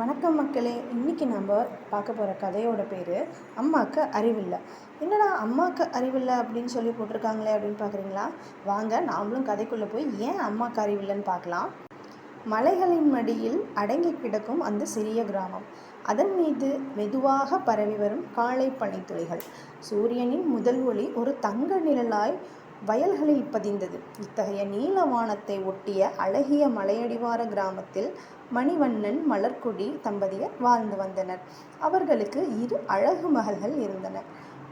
வணக்கம் மக்களே இன்றைக்கி நம்ம பார்க்க போகிற கதையோட பேர் அம்மாவுக்கு அறிவில்லை. என்னடா அம்மாவுக்கு அறிவில்லை அப்படின்னு சொல்லி போட்டிருக்காங்களே அப்படின்னு பார்க்குறீங்களா? வாங்க நாமளும் கதைக்குள்ளே போய் ஏன் அம்மாவுக்கு அறிவில்லைன்னு பார்க்கலாம். மலைகளின் மடியில் அடங்கி கிடக்கும் அந்த சிறிய கிராமம். அதன் மீது மெதுவாக பரவி வரும் காலை பனித்துளிகள். சூரியனின் முதல் ஒளி ஒரு தங்க நிழலாய் வயல்களில் பதிந்தது. இத்தகைய நீலவானத்தை ஒட்டிய அழகிய மலையடிவார கிராமத்தில் மணிவண்ணன் மலர்கொடி தம்பதியர் வாழ்ந்து வந்தனர். அவர்களுக்கு இரு அழகு மகள்கள் இருந்தனர்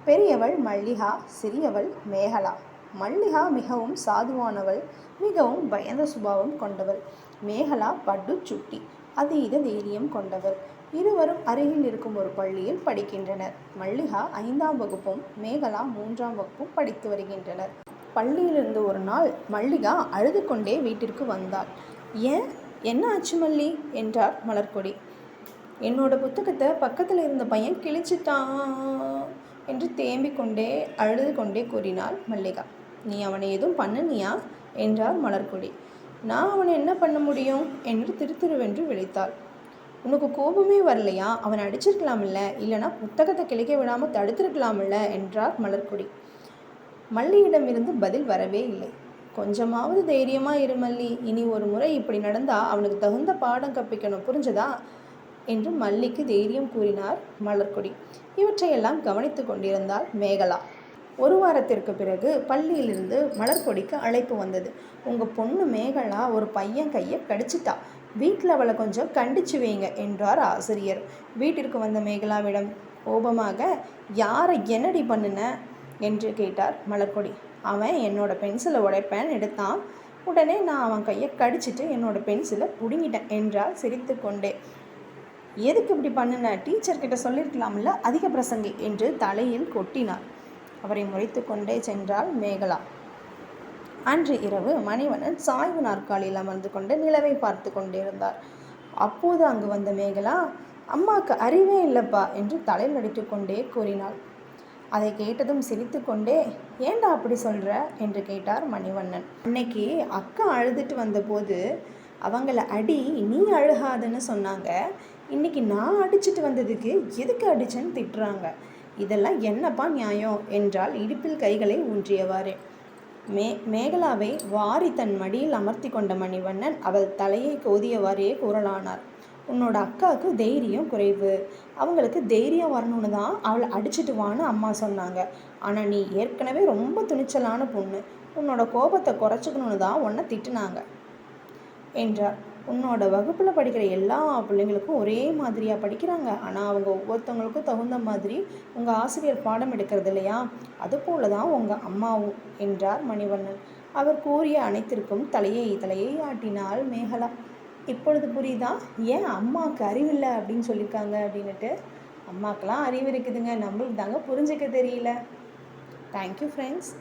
பெரியவள் மல்லிகா சிறியவள் மேகலா. மல்லிகா மிகவும் சாதுவானவள் மிகவும் பயந்த சுபாவம் கொண்டவள். மேகலா பட்டு சுட்டி அதீத தைரியம் கொண்டவள் இருவரும் அருகில் இருக்கும் ஒரு பள்ளியில் படிக்கின்றனர். மல்லிகா ஐந்தாம் வகுப்பும் மேகலா மூன்றாம் வகுப்பும் படித்து வருகின்றனர். பள்ளியிலிருந்து ஒரு நாள் மல்லிகா அழுது கொண்டே வீட்டிற்கு வந்தாள். ஏன்? என்ன ஆச்சு மல்லி? என்றார் மலர்கொடி. என்னோட புத்தகத்தை பக்கத்தில் இருந்த பையன் கிழிச்சிட்டான் என்று தேம்பிக் கொண்டே அழுது கொண்டே கூறினாள் மல்லிகா. நீ அவனை எதுவும் பண்ணனியா? என்றார் மலர்கொடி. நான் அவனை என்ன பண்ண முடியும்? என்று திருத்திருவென்று விழித்தாள். உனக்கு கோபமே வரலையா? அவனை அடிச்சிருக்கலாமில்ல. இல்லைனா புத்தகத்தை கிழிக்க விடாமல் தடுத்திருக்கலாமில்ல? என்றார் மலர்கொடி. மல்லியிடமிருந்து பதில் வரவே இல்லை. கொஞ்சமாவது தைரியமாக இரு மல்லி. இனி ஒரு முறை இப்படி நடந்தால் அவனுக்கு தகுந்த பாடம் கற்பிக்கணும். புரிஞ்சதா? என்று மல்லிக்கு தைரியம் கூறினார் மலர்கொடி. இவற்றையெல்லாம் கவனித்து கொண்டிருந்தாள் மேகலா. ஒரு வாரத்திற்கு பிறகு பள்ளியிலிருந்து மலர்கொடிக்கு அழைப்பு வந்தது. உங்கள் பொண்ணு மேகலா ஒரு பையன் கையை கடிச்சிட்டா. வீட்டில் அவளை கொஞ்சம் கண்டிச்சு வைங்க என்றார் ஆசிரியர். வீட்டிற்கு வந்த மேகலாவிடம் கோபமாக யாரை என்னடி பண்ணுன? என்று கேட்டார் மலர்கொடி. அவன் என்னோட பென்சிலை உடைப்பேன் எடுத்தான். உடனே நான் அவன் கையை கடிச்சிட்டு என்னோட பென்சிலை பிடுங்கிட்டேன் என்றால் சிரித்து கொண்டே. எதுக்கு இப்படி பண்ணுன? டீச்சர்கிட்ட சொல்லியிருக்கலாம்ல அதிக பிரசங்கி என்று தலையில் கொட்டினார். அவரை முறைத்து கொண்டே சென்றாள் மேகலா. அன்று இரவு மணிவண்ணன் சாய்வு நாற்காலியில் அமர்ந்து கொண்டு நிலவை பார்த்து கொண்டிருந்தார். அப்போது அங்கு வந்த மேகலா அம்மாவுக்கு அறிவே இல்லைப்பா என்று தலையில் அடித்து கொண்டே கூறினாள். அதை கேட்டதும் சிரித்து கொண்டே ஏண்டா அப்படி சொல்கிற என்று கேட்டார் மணிவண்ணன். அன்னைக்கு அக்கா அழுதுட்டு வந்தபோது அவங்கள அடி நீ அழுகாதுன்னு சொன்னாங்க. இன்னைக்கு நான் அடிச்சிட்டு வந்ததுக்கு எதுக்கு அடிச்சேன்னு திட்டுறாங்க. இதெல்லாம் என்னப்பா நியாயம்? என்றால் இடுப்பில் கைகளை ஊன்றியவாறு. மே மேகலாவை வாரி தன் மடியில் அமர்த்தி கொண்ட மணிவண்ணன் அவள் தலையை கோதியவாறே கூறலானார். உன்னோட அக்காவுக்கு தைரியம் குறைவு. அவங்களுக்கு தைரியம் வரணும்னு தான் அவளை அடிச்சிட்டு வான்னு அம்மா சொன்னாங்க. ஆனால் நீ ஏற்கனவே ரொம்ப துணிச்சலான பொண்ணு. உன்னோட கோபத்தை குறைச்சிக்கணும்னு தான் உன்னை திட்டுனாங்க. என்றார். உன்னோட வகுப்பில் படிக்கிற எல்லா பிள்ளைங்களுக்கும் ஒரே மாதிரியாக படிக்கிறாங்க. ஆனால் அவங்க ஒவ்வொருத்தவங்களுக்கும் தகுந்த மாதிரி உங்கள் ஆசிரியர் பாடம் எடுக்கிறது இல்லையா? அதுபோல தான் உங்கள் அம்மாவும் என்றார் மணிவண்ணன். அவர் கூறிய அனைத்திற்கும் தலையை தலையை ஆட்டினாள் மேகலா. இப்பொழுது புரியுதா? ஏன் அம்மாவுக்கு அறிவில்லை அப்படின்னு சொல்லியிருக்காங்க அப்படின்னுட்டு? அம்மாக்கெலாம் அறிவு இருக்குதுங்க. நம்மளுக்கு தாங்க புரிஞ்சிக்க தெரியல. Thank you friends